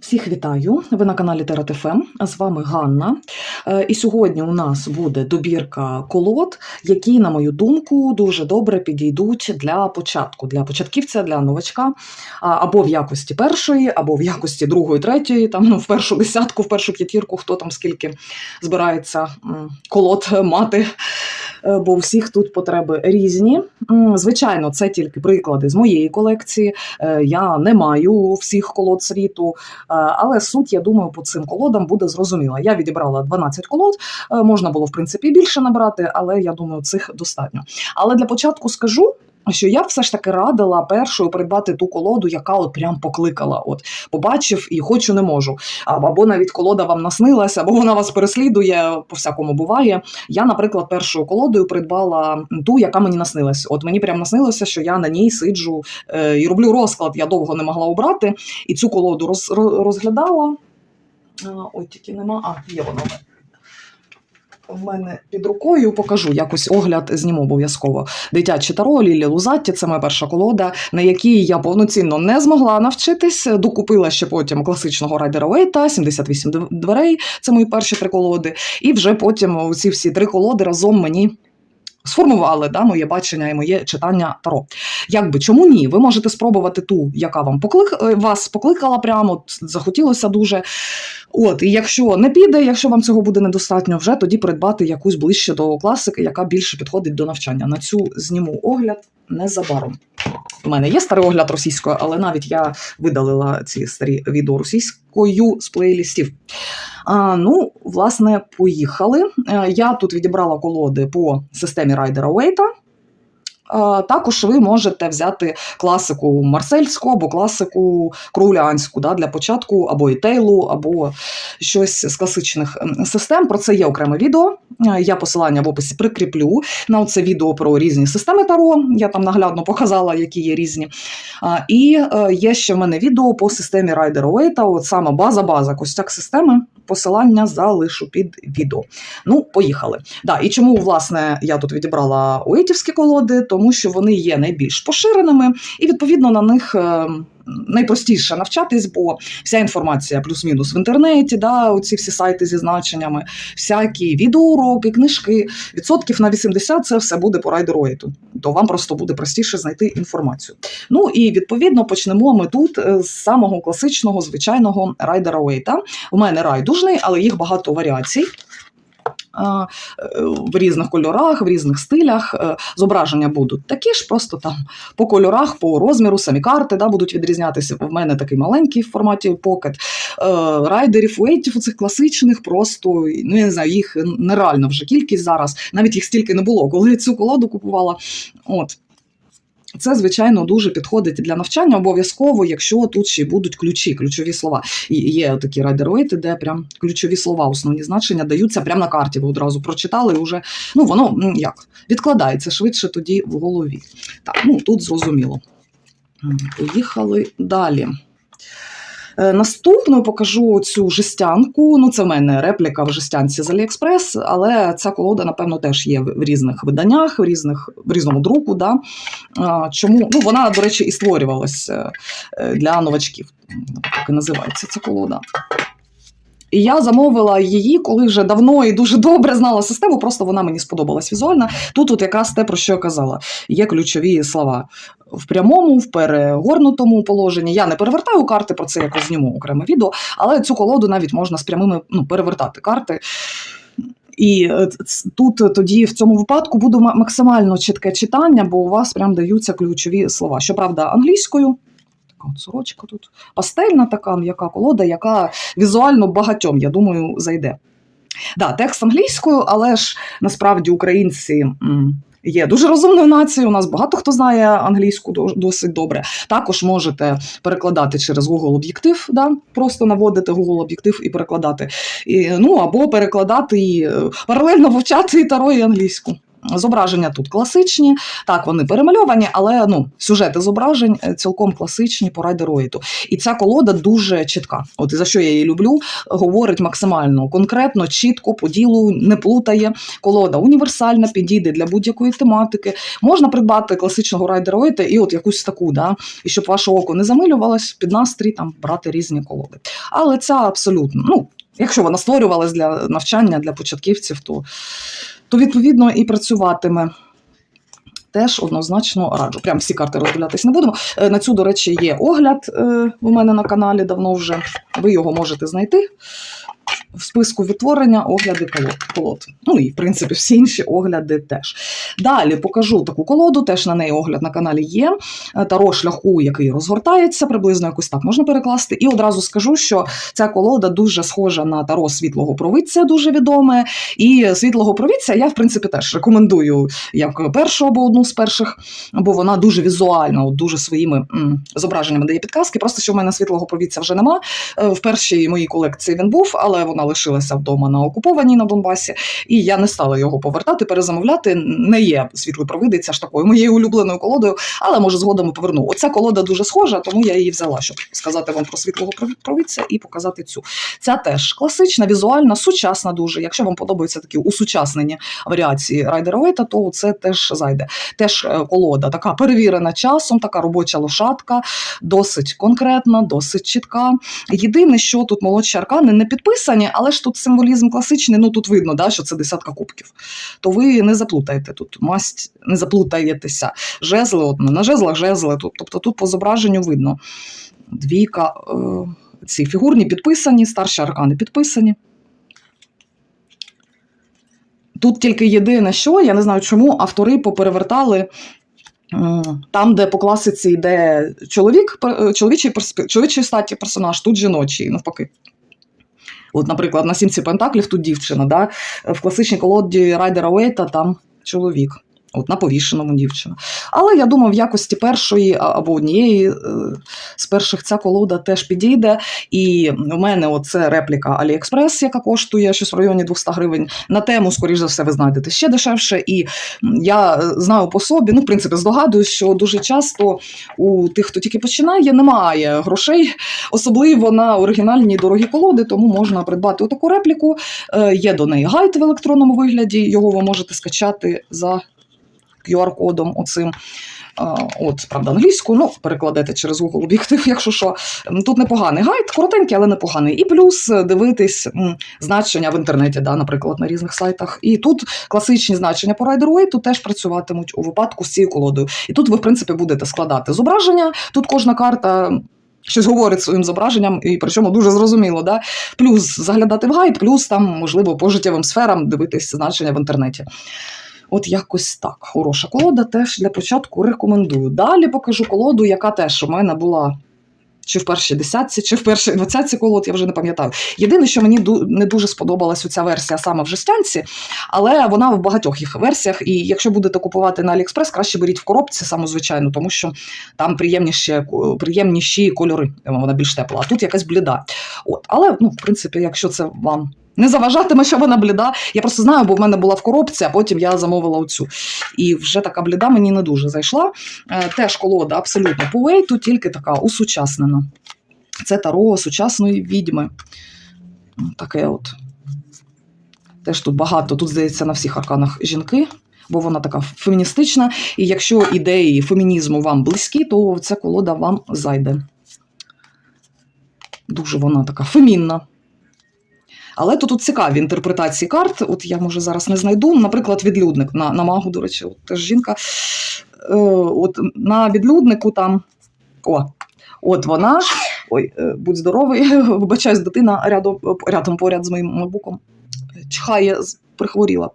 Всіх вітаю! Ви на каналі Терат.ФМ, З вами Ганна. Е, І сьогодні у нас буде добірка колод, які, на мою думку, дуже добре підійдуть для початку, для початківця, для новачка, або в якості першої, або в якості другої, третьої, там ну, в першу десятку, в першу п'ятірку, хто там скільки збирається колод мати. Е, Бо у всіх тут потреби різні. Звичайно, це тільки приклади з моєї колекції. Е, Я не маю всіх колод світу. Е, Але суть, я думаю, по цим колодам буде зрозуміла. Я відібрала 12 колод, можна було в принципі більше набрати, але я думаю, цих достатньо. Але для початку скажу. Що я б все ж таки радила першою придбати ту колоду, яка от прям покликала. От побачив і хочу, не можу. Або навіть колода вам наснилася, або вона вас переслідує, по всякому буває. Я, наприклад, першою колодою придбала ту, яка мені наснилась. От мені прям наснилося, що я на ній сиджу е, і роблю розклад. Я довго не могла обрати, і цю колоду роз, ро- розглядала. Ой, тільки нема. А, є вона. В мене. Під рукою покажу якось огляд зніму обов'язково. Дитяче таро Лілі Лузатті це моя перша колода, на якій я повноцінно не змогла навчитись. Докупила ще потім класичного райдера Уейта, 78 дв- дверей. Це мої перші три колоди. І вже потім ці всі три колоди разом мені. Сформували да, моє бачення і моє читання таро. Якби чому ні? Ви можете спробувати ту, яка вам поклик... е, вас покликала прямо, захотілося дуже. От, і якщо не піде, якщо вам цього буде недостатньо, вже тоді придбати якусь ближче до класики, яка більше підходить до навчання. На цю зніму огляд незабаром. У мене є старий огляд російською, але навіть я видалила ці старі відео російською з плейлістів. Ну, власне, поїхали. Е, Я тут відібрала колоди по системі райдера Уейта. Також ви можете взяти класику марсельську або класику кроулянську да, для початку, або ітейлу, або щось з класичних ем, систем. Про це є окреме відео. Я посилання в описі прикріплю на це відео про різні системи Таро. Я там наглядно показала, які є різні. І е, є ще в мене відео по системі Райдера Уейта, от саме база-база, костяк системи. Посилання залишу під відео. Ну, поїхали. Да, і чому, власне, я тут відібрала уейтівські колоди? Тому що вони є найбільш поширеними, і відповідно на них. е, Найпростіше навчатись, бо вся інформація плюс-мінус в інтернеті, да, оці всі сайти зі значеннями, всякі відеоуроки, книжки, відсотків на 80 це все буде по райдероїту. То вам просто буде простіше знайти інформацію. Ну і відповідно почнемо ми тут е, з самого класичного звичайного райдера Уейта. У мене райдужний, але їх багато варіацій. Е, В різних кольорах, в різних стилях Е, зображення будуть такі ж, просто там по кольорах, по розміру, самі карти да, будуть відрізнятися. В мене такий маленький в форматі покет. Райдерів, уейтів, цих класичних, просто ну я не знаю, їх нереально вже кількість зараз. Навіть їх стільки не було, коли цю колоду купувала. От. Це, звичайно, дуже підходить для навчання обов'язково, якщо тут ще будуть ключі, ключові слова. І є такі райдероїти, де прям ключові слова, основні значення даються прямо на карті. Ви одразу прочитали і вже ну воно як відкладається швидше тоді в голові. Так, ну тут зрозуміло. Поїхали далі. Е, Наступною покажу цю жестянку. Ну, це в мене репліка в жестянці з Аліекспрес, але ця колода, напевно, теж є в різних виданнях, в різних в різному друку. Да? Чому? Ну, вона, до речі, і створювалася е, для новачків. Так і називається ця колода. І я замовила її, коли вже давно і дуже добре знала систему, просто вона мені сподобалась візуально. Тут от якраз те, про що я казала. Є ключові слова в прямому, в перегорнутому положенні. Я не перевертаю карти, про це якось зніму окреме відео, але цю колоду навіть можна з прямими ну, перевертати карти. І е, тут тоді в цьому випадку буде максимально чітке читання, бо у вас прям даються ключові слова. Щоправда, англійською. Така от сорочка тут пастельна така м'яка колода, яка візуально багатьом, я думаю, зайде. Да, текст англійською, але ж насправді українці. Є дуже розумною нацією. У нас багато хто знає англійську досить добре. Також можете перекладати через Google об'єктив, да? просто наводити Google об'єктив і перекладати. І, ну або перекладати і е, паралельно вивчати і таро, і англійську. Зображення тут класичні, так, вони перемальовані, але ну, сюжети зображень е, цілком класичні по райдероїту. І ця колода дуже чітка. От і за що я її люблю, говорить максимально конкретно, чітко, по ділу, не плутає. Колода універсальна, підійде для будь-якої тематики. Можна придбати класичного райдероїта і от якусь таку, да, і щоб ваше око не замилювалось, під настрій там брати різні колоди. Але ця абсолютно, ну, якщо вона створювалась для навчання для початківців, то, то відповідно і працюватиме. Теж однозначно раджу. Прям всі карти роздивлятись не будемо. Е, На цю, до речі, є огляд е, у мене на каналі давно вже. Ви його можете знайти в списку відтворення огляди колод. Ну і в принципі всі інші огляди теж. Далі покажу таку колоду, теж на неї огляд на каналі є. Е, Таро шляху, який розгортається, приблизно якось так можна перекласти. І одразу скажу, що ця колода дуже схожа на таро світлого провидця, дуже відоме. І світлого провидця я, в принципі, теж рекомендую як першу або одну з перших, бо вона дуже візуальна, дуже своїми м, зображеннями дає підказки. Просто що в мене світлого провидця вже нема. Е, В першій моїй колекції він був, але вона лишилася вдома на окупованій на Донбасі, і я не стала його повертати, перезамовляти. Не є світлий провидець аж такою моєю улюбленою колодою, але може згодом і поверну. Оця колода дуже схожа, тому я її взяла, щоб сказати вам про світлого провид- провидця і показати цю. Ця теж класична, візуальна, сучасна дуже. Якщо вам подобаються такі усучаснені варіації Райдера Вейта, то це теж зайде. Теж е, колода така перевірена часом, така робоча лошадка, досить конкретна, досить чітка. Єдине, що тут молодші аркани не підписані, але ж тут символізм класичний. Ну тут видно, да, що це десятка кубків. То ви не заплутаєте тут масть, не заплутаєтеся. Жезли, от, на жезлах жезли. тут- Тобто тут по зображенню видно. Двійка, е, ці фігурні підписані, старші аркани підписані. Тут тільки єдине, що я не знаю, чому автори поперевертали. Там, де по класиці йде чоловік, пер- чоловічий, чоловічої статі персонаж, тут жіночий, навпаки. От, наприклад, на сімці Пентаклів тут дівчина, да? в класичній колоді Райдера Уейта там чоловік. От на повішеному дівчина. Але я думаю, в якості першої або однієї е, з перших ця колода теж підійде. І в мене оце репліка AliExpress, яка коштує щось в районі 200 гривень. На тему, скоріш за все, ви знайдете ще дешевше. І я е, знаю по собі, ну, в принципі, здогадуюсь, що дуже часто у тих, хто тільки починає, немає грошей, особливо на оригінальні дорогі колоди, тому можна придбати отаку репліку. Е, Є до неї гайд в електронному вигляді, його ви можете скачати за QR-кодом оцим. От, правда, англійською, ну, перекладете через Google об'єктив, якщо що. Тут непоганий гайд, коротенький, але непоганий. І плюс е, дивитись значення в інтернеті, да, наприклад, на різних сайтах. І тут класичні значення по Rider Waite теж працюватимуть у випадку з цією колодою. І тут ви, в принципі, будете складати зображення. Тут кожна карта. Щось говорить своїм зображенням, і причому дуже зрозуміло, да? плюс заглядати в гайд, плюс там, можливо, по життєвим сферам дивитись значення в інтернеті. От якось так. Хороша колода теж для початку рекомендую. Далі покажу колоду, яка теж у мене була чи в першій десятці, чи в першій двадцятці колод, я вже не пам'ятаю. Єдине, що мені не дуже сподобалась ця версія саме в жестянці, але вона в багатьох їх версіях. І якщо будете купувати на Аліекспрес, краще беріть в коробці, саму звичайну, тому що там приємніші, приємніші кольори, вона більш тепла, а тут якась бліда. От, але ну, в принципі, якщо це вам не заважатиме, що вона бліда. Я просто знаю, бо в мене була в коробці, а потім я замовила оцю. І вже така бліда мені не дуже зайшла. Е, Теж колода абсолютно по вейту, тільки така усучаснена. Це таро сучасної відьми. Таке от. Теж тут багато, тут, здається, на всіх арканах жінки, бо вона така феміністична. І якщо ідеї фемінізму вам близькі, то ця колода вам зайде. Дуже вона така фемінна. Але то тут цікаві інтерпретації карт. От я може зараз не знайду. Наприклад, відлюдник на, на магу, до речі, от теж жінка. Е, от на відлюднику там. О, от вона. Ой, е, будь здоровий, вибачаюсь, дитина рядом, рядом поряд з моїм ноутбуком чхає, прихворіла.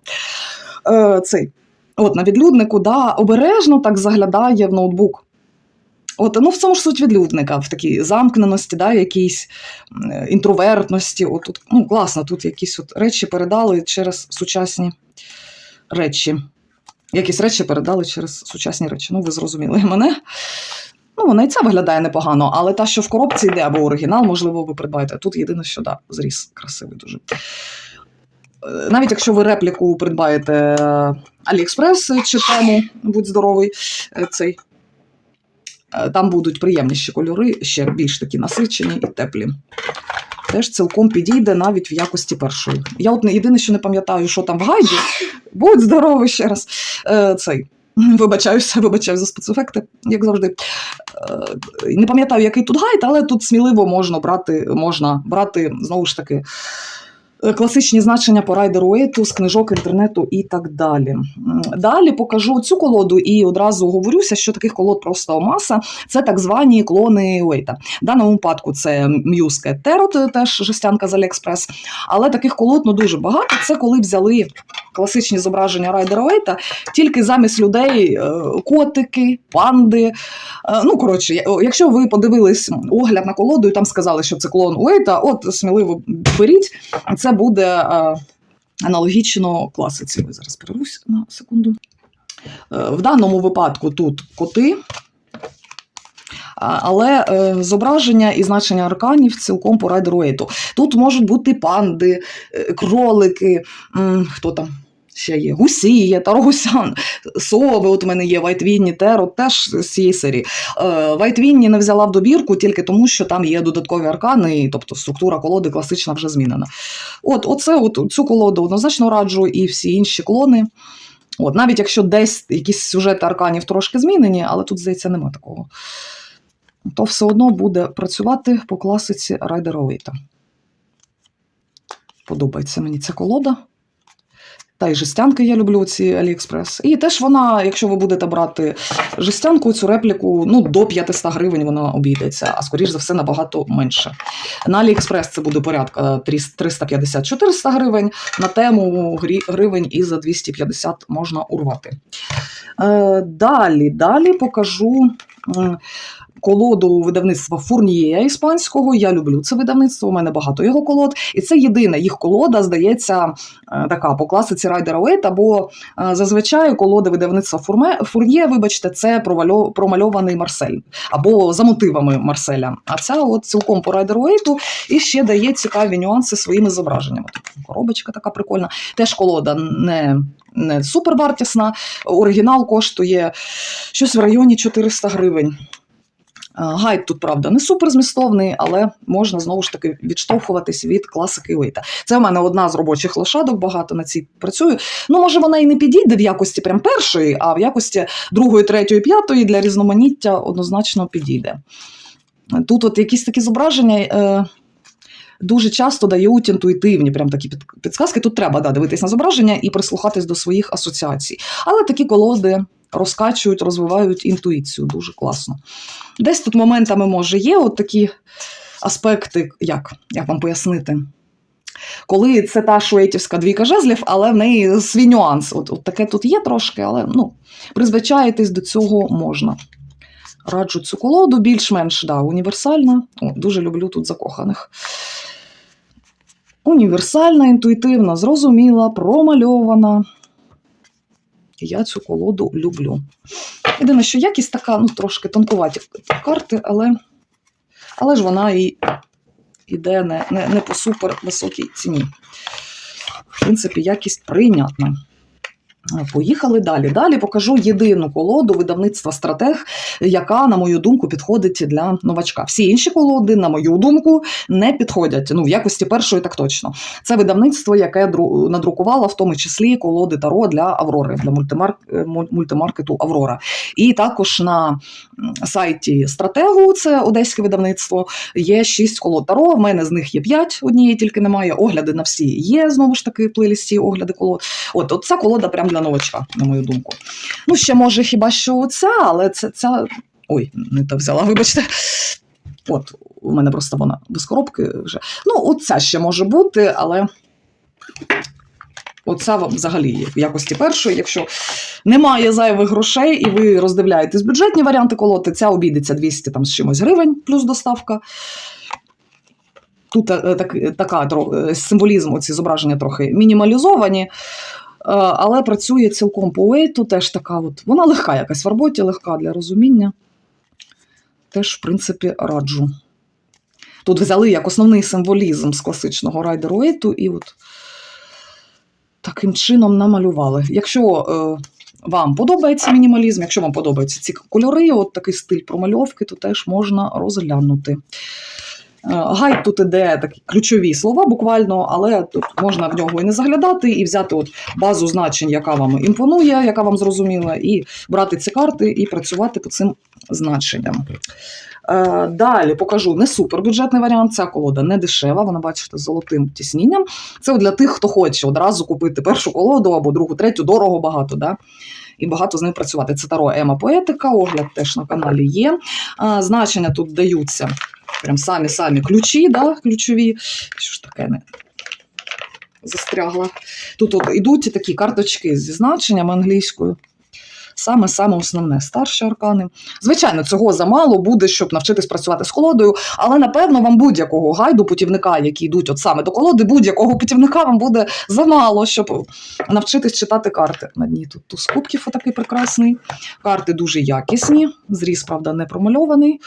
Е, цей. От на відлюднику, да, обережно так заглядає в ноутбук. От, ну, в цьому ж суть відлюдника, в такій замкненості, да, якійсь інтровертності. От, тут, ну, класно, тут якісь от речі передали через сучасні речі. Якісь речі передали через сучасні речі. Ну, ви зрозуміли мене. Ну, вона і це виглядає непогано, але та, що в коробці йде, або оригінал, можливо, ви придбаєте. Тут єдине, що да, зріз красивий дуже. Е, Навіть якщо ви репліку придбаєте е, AliExpress чи тему, будь здоровий, е, цей. Е, Там будуть приємніші кольори, ще більш такі насичені і теплі. Теж цілком підійде навіть в якості першої. Я от єдине, що не пам'ятаю, що там в гайді. Будь здоровий ще раз. Е, Цей. Вибачаюся, вибачаю за спецефекти, як завжди. Е, Не пам'ятаю, який тут гайд, але тут сміливо можна брати, можна брати знову ж таки класичні значення по райдеру Уейту з книжок інтернету і так далі. Далі покажу цю колоду і одразу говорюся, що таких колод просто маса. Це так звані клони Уейта. В даному випадку це М'юзке Терот, теж жестянка з Аліекспрес. Але таких колод ну, дуже багато. Це коли взяли класичні зображення райдера Уейта, тільки замість людей е, котики, панди. Е, Ну, коротше, якщо ви подивились огляд на колоду і там сказали, що це клон Уейта, от сміливо беріть, це буде е, аналогічно класиці. Ви зараз перервусь на секунду. В даному випадку тут коти. Але зображення і значення арканів цілком по райдеру Уейту. Тут можуть бути панди, кролики, хто там ще є? Гусі є, Тарогусян, сови. От у мене є Вайтвінні, Теро, теж з цієї серії. Е, Вайтвінні не взяла в добірку тільки тому, що там є додаткові аркани, і, тобто структура колоди класична вже змінена. От, оце, от цю колоду однозначно раджу, і всі інші клони. От, навіть якщо десь якісь сюжети арканів трошки змінені, але тут, здається, нема такого. То все одно буде працювати по класиці Райдера Уейта. Подобається мені ця колода. Та й жестянки я люблю ці AliExpress. І теж вона, якщо ви будете брати жестянку, цю репліку, ну до 500 гривень вона обійдеться, а скоріш за все набагато менше. На AliExpress це буде порядка 350-400 гривень. На тему гривень і за 250 можна урвати. Е, далі, далі покажу. Колоду видавництва Фурніє іспанського. Я люблю це видавництво. У мене багато його колод. І це єдина їх колода, здається, е, така по класиці Райдера Уейта, бо зазвичай колоди видавництва Фур'є, вибачте, це промальований Марсель або за мотивами Марселя. А ця от цілком по Райдеру Уейту і ще дає цікаві нюанси своїми зображеннями. Тут коробочка така прикольна. Теж колода не, не супервартісна. Оригінал коштує щось в районі 400 гривень. Е, Гайд тут, правда, не суперзмістовний, але можна знову ж таки відштовхуватись від класики Уейта. Це в мене одна з робочих лошадок, багато на цій працюю. Ну, може, вона і не підійде в якості прям першої, а в якості другої, третьої, п'ятої для різноманіття однозначно підійде. Тут от якісь такі зображення. Е, Дуже часто дають інтуїтивні прям такі під- підсказки. Тут треба да, дивитись на зображення і прислухатись до своїх асоціацій. Але такі колоди розкачують, розвивають інтуїцію. Дуже класно. Десь тут моментами може є от такі аспекти, як, як вам пояснити. Коли це та шуейтівська двійка жезлів, але в неї свій нюанс. От, от таке тут є трошки, але ну, призвичаєтесь до цього можна. Раджу цю колоду, більш-менш да, універсальна. О, дуже люблю тут закоханих. Універсальна, інтуїтивна, зрозуміла, промальована. Я цю колоду люблю. Єдине, що якість така, ну, трошки тонкуваті карти, але, але ж вона і іде не, не, не по супер високій ціні. В принципі, якість прийнятна. Поїхали далі. Далі покажу єдину колоду видавництва стратег, яка, на мою думку, підходить для новачка. Всі інші колоди, на мою думку, не підходять. Ну, в якості першої, так точно. Це видавництво, яке дру- надрукувало в тому числі колоди Таро для Аврори, для е, мультимаркету Аврора. І також на сайті стратегу, це одеське видавництво, є шість колод Таро. В мене з них є п'ять, однієї тільки немає. Огляди на всі є знову ж таки в плейлісті огляди колод. От, от ця колода прям для новачка, на мою думку. Ну, ще може хіба що оця, але це ця. Ой, не так взяла, вибачте. От, у мене просто вона без коробки вже. Ну, оця ще може бути, але. Вам взагалі в якості першої. Якщо немає зайвих грошей і ви роздивляєтесь бюджетні варіанти колоти, ця обійдеться 200 там, з чимось гривень плюс доставка. Тут е, так, така е, символізм, оці зображення трохи мінімалізовані, але працює цілком по уейту, теж така от, вона легка якась в роботі, легка для розуміння. Теж, в принципі, раджу. Тут взяли як основний символізм з класичного райдеру Уейту, і от таким чином намалювали. Якщо е, вам подобається мінімалізм, якщо вам подобаються ці кольори, от такий стиль промальовки, то теж можна розглянути. Е, Гайд тут іде такі ключові слова буквально, але тут можна в нього і не заглядати, і взяти от базу значень, яка вам імпонує, яка вам зрозуміла, і брати ці карти і працювати по цим значенням. Е, Далі покажу не супербюджетний варіант. Ця колода не дешева, вона бачите з золотим тіснінням. Це для тих, хто хоче одразу купити першу колоду або другу, третю, дорого багато. Да? І багато з ним працювати. Це Таро Ема Поетика, огляд теж на каналі є. Значення тут даються прям самі-самі ключі, да, ключові. Що ж таке не застрягла. Тут от ідуть такі карточки зі значеннями англійською. Саме саме основне старші аркани. Звичайно, цього замало буде, щоб навчитись працювати з колодою, але напевно вам будь-якого гайду путівника, які йдуть от саме до колоди, будь-якого путівника вам буде замало, щоб навчитись читати карти. На дні тут туз кубків отакий прекрасний. Карти дуже якісні. Зріз, правда, не промальований.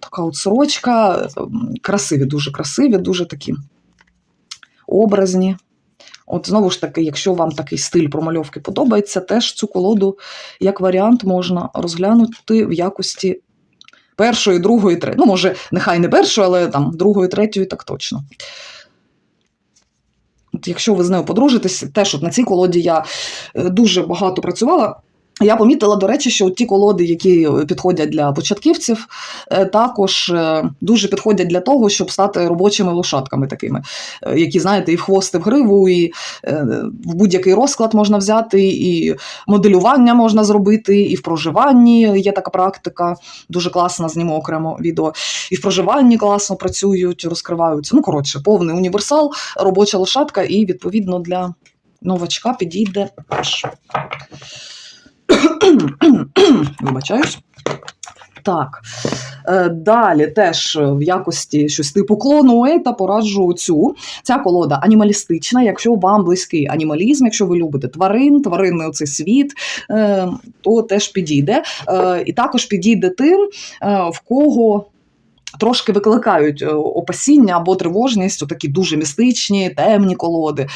Така от сорочка. ем, Красиві, дуже красиві, дуже такі образні. От знову ж таки, якщо вам такий стиль промальовки подобається, теж цю колоду як варіант можна розглянути в якості першої, другої, третьої. Ну, може, нехай не першої, але там другої, третьої, так точно. От якщо ви з нею подружитесь, теж от на цій колоді я е, дуже багато працювала. Я помітила, до речі, що ті колоди, які підходять для початківців, е, також е, дуже підходять для того, щоб стати робочими лошадками такими, е, які, знаєте, і в хвост, і в гриву, і в будь-який розклад можна взяти, і моделювання можна зробити, і в проживанні є така практика, дуже класна, зніму окремо відео. І в проживанні класно працюють, розкриваються. Ну, коротше, повний універсал, робоча лошадка, і відповідно для новачка підійде теж. Вибачаюсь. Так, е, далі теж в якості щось типу клону Ейта пораджу цю. Ця колода анімалістична. Якщо вам близький анімалізм, якщо ви любите тварин, тваринний оцей світ, е, то теж підійде. Е, І також підійде тим, в кого. Трошки викликають е, опасіння або тривожність, такі дуже містичні, темні колоди.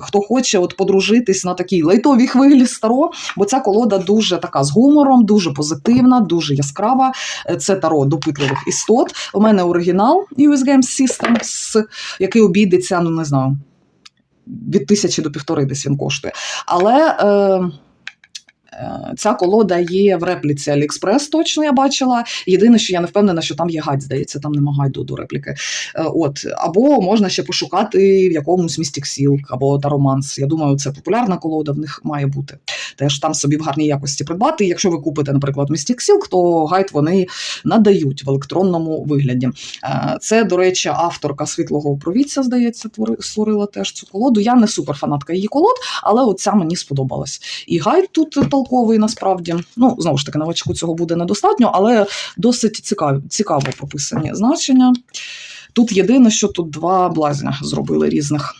Хто хоче от подружитись на такій лайтовій хвилі старо, бо ця колода дуже така з гумором, дуже позитивна, дуже яскрава. Е, Це таро допитливих істот. У мене оригінал US Games Systems, який обійдеться, ну не знаю, від тисячі до півтори десь він коштує. Але. Е, Ця колода є в репліці AliExpress, точно я бачила. Єдине, що я не впевнена, що там є гайд, здається, там нема гайду до репліки. Е, От. Або можна ще пошукати в якомусь Mystic Silk або Тароманс. Я думаю, це популярна колода, в них має бути. Теж там собі в гарній якості придбати. Якщо ви купите, наприклад, Mystic Silk, то гайд вони надають в електронному вигляді. Е, Це, до речі, авторка світлого провідця, здається, створила теж цю колоду. Я не суперфанатка її колод, але от ця мені сподобалась. І гайд тут толковий насправді. Ну, знову ж таки, новачку цього буде недостатньо, але досить цікаво, цікаво прописані значення. Тут єдине, що тут два блазня зробили різних.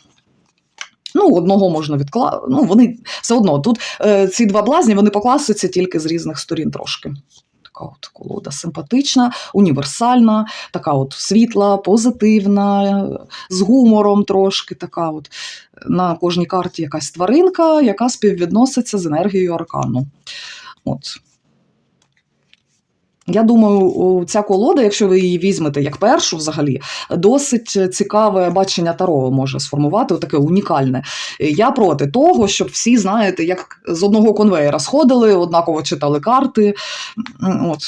Ну, одного можна відкласти. Ну, вони все одно. Тут е, ці два блазні вони по класиці тільки з різних сторін трошки. Така от колода симпатична, універсальна, така от світла, позитивна, з гумором трошки. Така от на кожній карті якась тваринка, яка співвідноситься з енергією аркану. От. Я думаю, ця колода, якщо ви її візьмете як першу взагалі, досить цікаве бачення Таро може сформувати, таке унікальне. Я проти того, щоб всі, знаєте, як з одного конвейера сходили, однаково читали карти. От.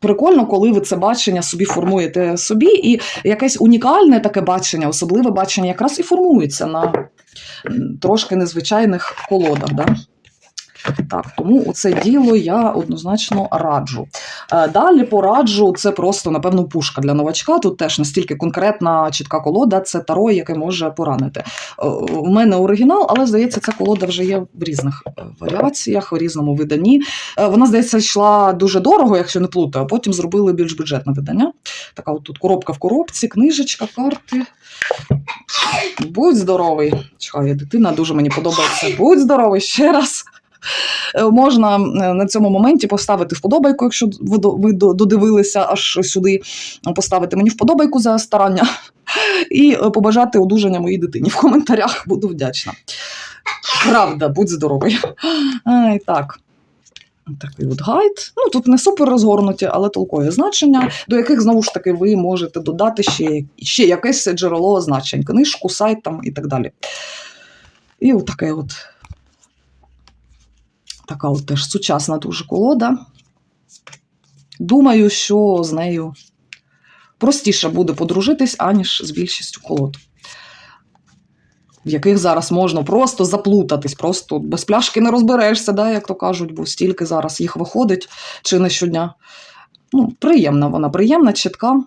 Прикольно, коли ви це бачення собі формуєте собі, і якесь унікальне таке бачення, особливе бачення, якраз і формується на трошки незвичайних колодах. Да? Так, тому оце діло я однозначно раджу. Е, Далі пораджу, це просто, напевно, пушка для новачка. Тут теж настільки конкретна, чітка колода, це таро, яке може поранити. Е, У мене оригінал, але здається, ця колода вже є в різних е, варіаціях, в різному виданні. Вона, здається, йшла дуже дорого, якщо не плутаю, а потім зробили більш бюджетне видання. Така от тут коробка в коробці, книжечка, карти. Будь здоровий. Чекай, дитина дуже мені подобається. Будь здоровий ще раз. Е, Можна е, на цьому моменті поставити вподобайку, якщо ви до- ви до- додивилися аж сюди. Поставити мені вподобайку за старання і е, побажати одужання моїй дитині в коментарях. Буду вдячна. Правда, будь здоровий. Ай, так. Такий от гайд. Ну, тут не супер розгорнуті, але толкові значення, до яких знову ж таки ви можете додати ще, ще якесь джерело значень, книжку, сайт там і так далі. І от таке от. Така от теж сучасна дуже колода. Думаю, що з нею простіше буде подружитись, аніж з більшістю колод, в яких зараз можна просто заплутатись, просто без пляшки не розберешся, да, як то кажуть, бо стільки зараз їх виходить чи не щодня. Ну, приємна вона, приємна, чітка,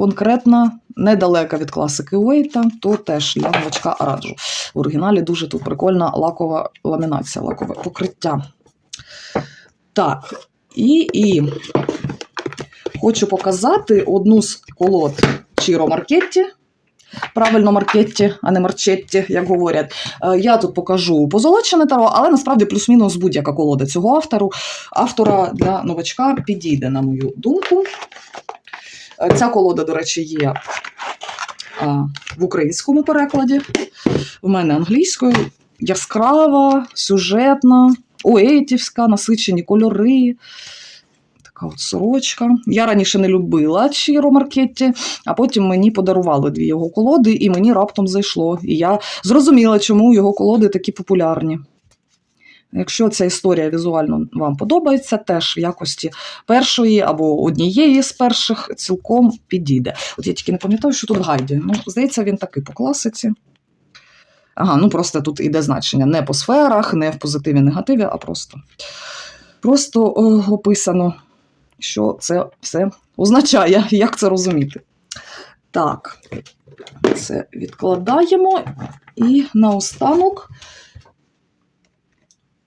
конкретна, недалека від класики Уейта, то теж для новачка раджу. В оригіналі дуже тут прикольна лакова ламінація, лакове покриття. Так, і, і хочу показати одну з колод Чіро Маркетті. Правильно, Маркетті, а не Марчетті, як говорять. Е, Я тут покажу позолочене таро, але насправді плюс-мінус будь-яка колода цього автору. Автора для новачка підійде, на мою думку. Е, Ця колода, до речі, є в українському перекладі. В мене англійською. Яскрава, сюжетна, оетівська, насичені кольори. Така от сорочка. Я раніше не любила Чіро Маркетті, а потім мені подарували дві його колоди, і мені раптом зайшло. І я зрозуміла, чому його колоди такі популярні. Якщо ця історія візуально вам подобається, теж в якості першої або однієї з перших цілком підійде. От я тільки не пам'ятаю, що тут гайді. Ну, здається, він такий по класиці. Ага, ну просто тут іде значення не по сферах, не в позитиві, негативі, а просто, просто описано, що це все означає, як це розуміти. Так, це відкладаємо. І наостанок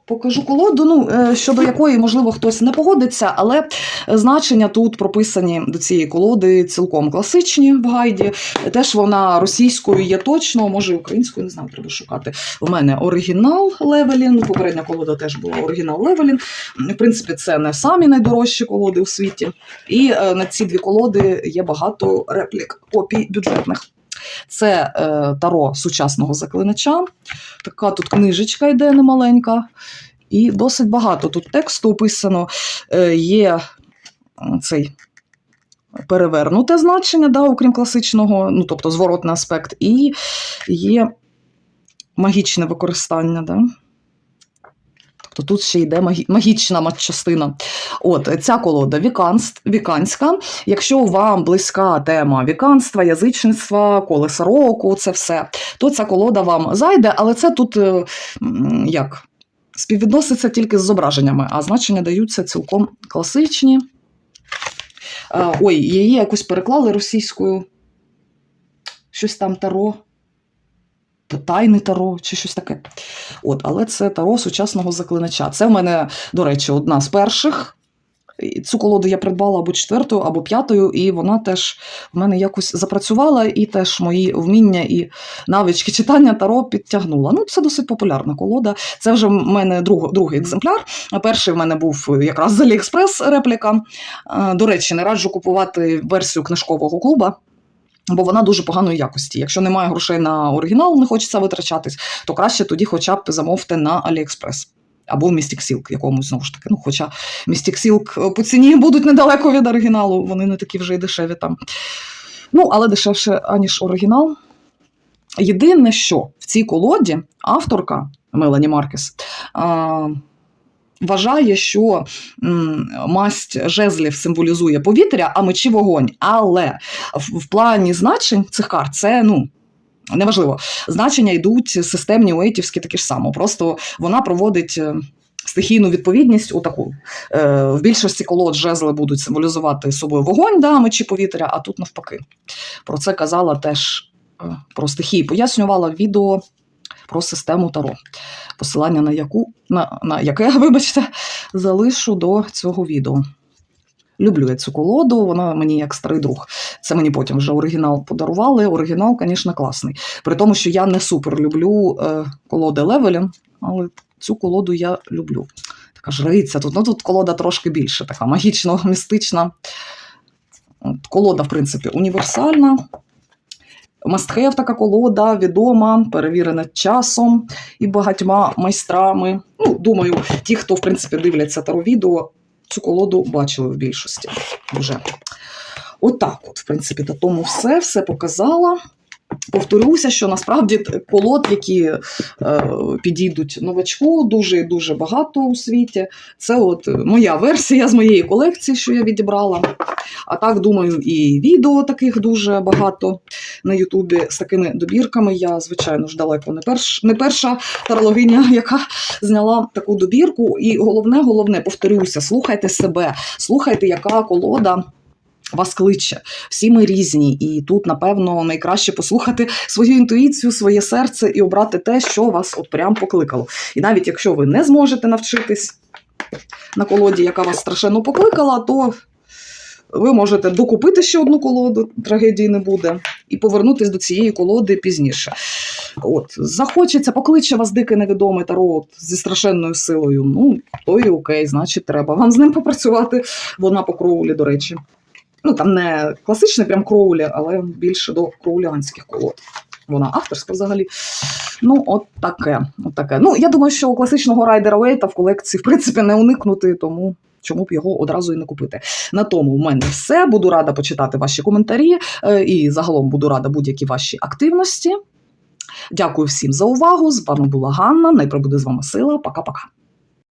покажу колоду, ну, е, щодо якої, можливо, хтось не погодиться, але значення тут прописані до цієї колоди цілком класичні в гайді. Теж вона російською є точно, може українською, не знаю, треба шукати. У мене оригінал Левелін, попередня колода теж була оригінал Левелін. В принципі, це не самі найдорожчі колоди у світі. І е, на ці дві колоди є багато реплік копій бюджетних. Це е, таро сучасного заклинача. Така тут книжечка йде немаленька. І досить багато тут тексту описано. Е, є е, цей перевернуте значення, да, окрім класичного, ну, тобто зворотний аспект, і є магічне використання. Да. Тобто тут ще йде магі- магічна матчастина. От ця колода віканст, віканська. Якщо вам близька тема віканства, язичництва, колеса року, це все, то ця колода вам зайде, але це тут е, як? Співвідноситься тільки з зображеннями, а значення даються цілком класичні. Е, Ой, її якось переклали російською. Щось там таро. Тайне таро чи щось таке. От, але це таро сучасного заклинача. Це в мене, до речі, одна з перших. Цю колоду я придбала або четвертою, або п'ятою, і вона теж в мене якось запрацювала, і теж мої вміння і навички читання таро підтягнула. Ну, це досить популярна колода. Це вже в мене друг, другий екземпляр. Перший в мене був якраз з AliExpress репліка. Е, До речі, не раджу купувати версію книжкового клуба. Бо вона дуже поганої якості. Якщо немає грошей на оригінал, не хочеться витрачатись, то краще тоді хоча б замовте на AliExpress. Або в Mystic Silk якомусь знову ж таки. Ну, хоча Mystic Silk по ціні будуть недалеко від оригіналу, вони не такі вже й дешеві там. Ну, але дешевше, аніж оригінал. Єдине, що в цій колоді авторка Мелані Маркес а, вважає, що масть жезлів символізує повітря, а мечі вогонь. Але в, плані значень цих карт це ну. Неважливо, значення йдуть системні уейтівські такі ж само. Просто вона проводить е, стихійну відповідність у таку. Е, В більшості колод жезли будуть символізувати собою вогонь, да, мечі повітря, а тут навпаки. Про це казала теж е, про стихії. Пояснювала відео про систему Таро. Посилання на яку на, на яке, вибачте, залишу до цього відео. Люблю я цю колоду, вона мені як старий друг. Це мені потім вже оригінал подарували. Оригінал, звісно, класний. При тому, що я не супер люблю е, колоди Левелін, але цю колоду я люблю. Така жриця тут. Ну тут колода трошки більше, така магічно-містична. Колода, в принципі, універсальна. Мастхев така колода, відома, перевірена часом і багатьма майстрами. Ну, думаю, ті, хто в принципі дивляться таро відео, цю колоду бачили в більшості вже. Отак, от, в принципі, на тому все, все показала. Повторюся, що насправді колод, які е, підійдуть новачку, дуже дуже багато у світі. Це от моя версія з моєї колекції, що я відібрала. А так, думаю, і відео таких дуже багато на Ютубі з такими добірками. Я, звичайно ж, далеко не, перш, не перша тарологиня, яка зняла таку добірку. І головне, головне, повторюся, слухайте себе, слухайте, яка колода. Вас кличе, всі ми різні, і тут, напевно, найкраще послухати свою інтуїцію, своє серце і обрати те, що вас от прям покликало. І навіть якщо ви не зможете навчитись на колоді, яка вас страшенно покликала, то ви можете докупити ще одну колоду, трагедії не буде, і повернутись до цієї колоди пізніше. От, захочеться, покличе вас дикий невідомий таро зі страшенною силою. Ну, то і окей, значить, треба вам з ним попрацювати. Вона по кроулі, до речі. Ну, там не класичний прям кроулі, але більше до кроулянських колод. Вона авторська взагалі. Ну, от таке. От таке. Ну, я думаю, що у класичного райдера Уейта в колекції, в принципі, не уникнути, тому чому б його одразу і не купити. На тому в мене все. Буду рада почитати ваші коментарі е, і загалом буду рада будь-які ваші активності. Дякую всім за увагу. З вами була Ганна. Найприбуде з вами сила. Пока-пока.